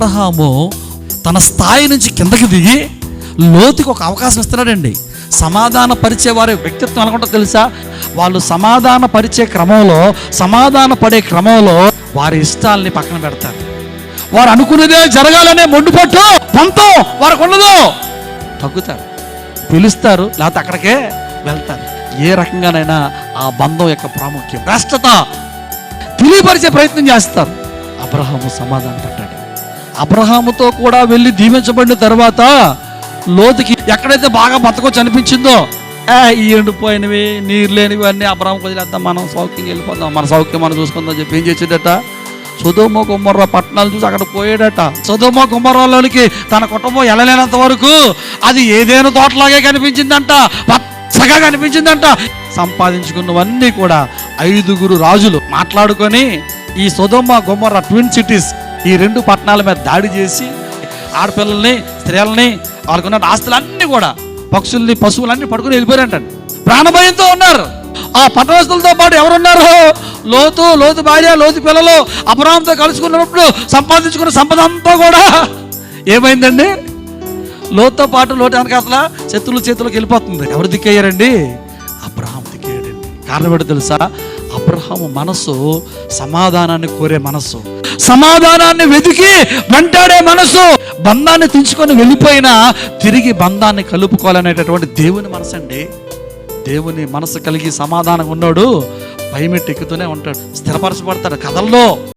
అబ్రహాము తన స్థాయి నుంచి కిందకి దిగి లోతుకి ఒక అవకాశం ఇస్తున్నాడండి. సమాధాన పరిచే వారి వ్యక్తిత్వం అనుకుంటా తెలుసా? వాళ్ళు సమాధాన పరిచే క్రమంలో సమాధాన పడే క్రమంలో వారి ఇష్టాల్ని పక్కన పెడతారు. వారు అనుకున్నదే జరగాలనే మొండిపట్టు పంతం వారికి ఉండదు. తగ్గుతారు. పిలుస్తారు లేకపోతే అక్కడికే వెళ్తారు. ఏ రకంగానైనా ఆ బంధం యొక్క ప్రాముఖ్యం భ్రష్టత తెలియపరిచే ప్రయత్నం చేస్తారు. అబ్రహాము సమాధానం పడ్డాడు. అబ్రహాముతో కూడా వెళ్ళి దీవించబడిన తర్వాత లోతుకి ఎక్కడైతే బాగా బతకొచ్చు అనిపించిందో ఏ, ఈ ఎండిపోయినవి నీరు లేనివి అన్నీ అబ్రహం వదిలేద్దాం మనం సౌఖ్యం వెళ్ళిపోదాం. మన సౌఖ్యం మనం చూసుకుందాం చెప్పి ఏం చేసిందట? సుధోమ కుమ్మర్ర పట్టణాలు చూసి అక్కడ పోయాడట. సుధోమ గుమ్మర్రలోనికి తన కుటుంబం వెళ్ళలేనంత వరకు అది ఏదైనా తోటలాగే కనిపించిందంట పచ్చగా కనిపించిందంట. సంపాదించుకున్నవన్నీ కూడా ఐదుగురు రాజులు మాట్లాడుకొని ఈ సుధోమ గుమ్మర్ర ట్విన్ సిటీస్ ఈ రెండు పట్టణాల మీద దాడి చేసి ఆడపిల్లల్ని స్త్రీలని వాళ్ళకున్న ఆస్తులన్నీ కూడా పక్షుల్ని పశువులన్నీ పడుకుని వెళ్ళిపోయారంటండి ప్రాణభయంతో ఉన్నారు. ఆ పట్టణస్తులతో పాటు ఎవరున్నారు? లోతు లోతు భార్య లోతు పిల్లలు అపరాంతో కలుసుకున్నప్పుడు సంపాదించుకున్న సంపద అంతా కూడా ఏమైందండి? లోతుతో పాటు లోటు అసలు శత్రువుల చేతులకు వెళ్ళిపోతుంది. ఎవరు దిక్కయ్యారండి కారణం ఏంటో తెలుసా? అబ్రహాము మనసు సమాధానాన్ని కోరే మనస్సు. సమాధానాన్ని వెతికి వెంటాడే మనసు బంధాన్ని తెంచుకొని వెళ్ళిపోయినా తిరిగి బంధాన్ని కలుపుకోవాలనేటటువంటి దేవుని మనసు అండి. దేవుని మనసు కలిగి సమాధానం ఉన్నాడు. పైమెట్టు ఎక్కుతూనే ఉంటాడు. స్థిరపరచబడతాడు కథల్లో.